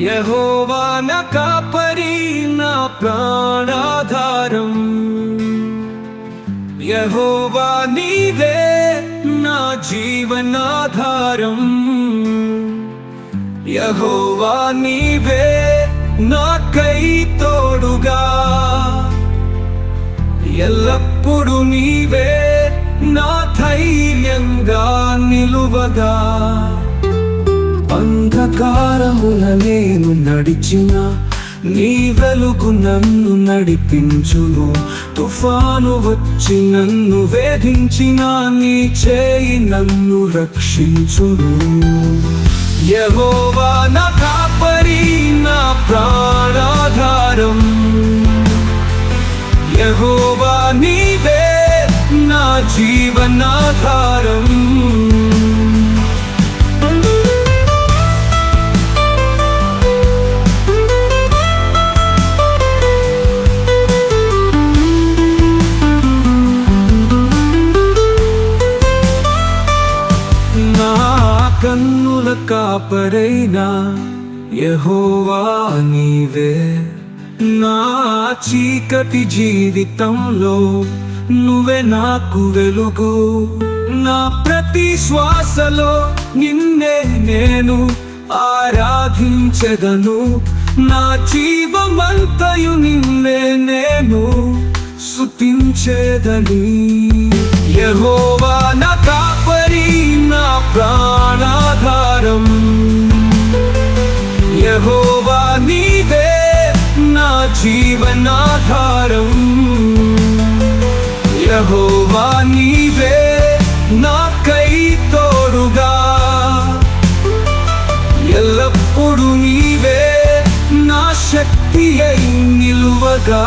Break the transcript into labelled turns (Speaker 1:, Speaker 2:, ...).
Speaker 1: యహోవా నా కాపరి నా ప్రాణాధారం. యహోవా నీవే నా జీవనాధారం. యహోవా నీవే నాకై తోడుగా. ఎల్లప్పుడు నీవే నా ధైర్యంగా నిలువగా. అంధకారముల నేను నడిచిన నీ వెలుగు నన్ను నడిపించును. తుఫాను వచ్చి నన్ను వేధించిన నీ చేయి నన్ను రక్షించును. యహోవా నా కాపరి నా ప్రాణాధారం. యహోవా నీవే నా జీవనాధారం. కన్నుల కాపరైనా యహోవా నీవే. నా చీకటి జీవితంలో నువ్వే నాకు వెలుగు. నా ప్రతి శ్వాసలో నిన్నే నేను ఆరాధించెదను. నా జీవమంతయు నిన్నే నేను సుతించేదని యహో యహోవా నీవే నా జీవనాధారం. యహోవా నీవే నాకై తోడుగా. ఎల్లప్పుడు నీవే నా శక్తి అయి నిలువగా.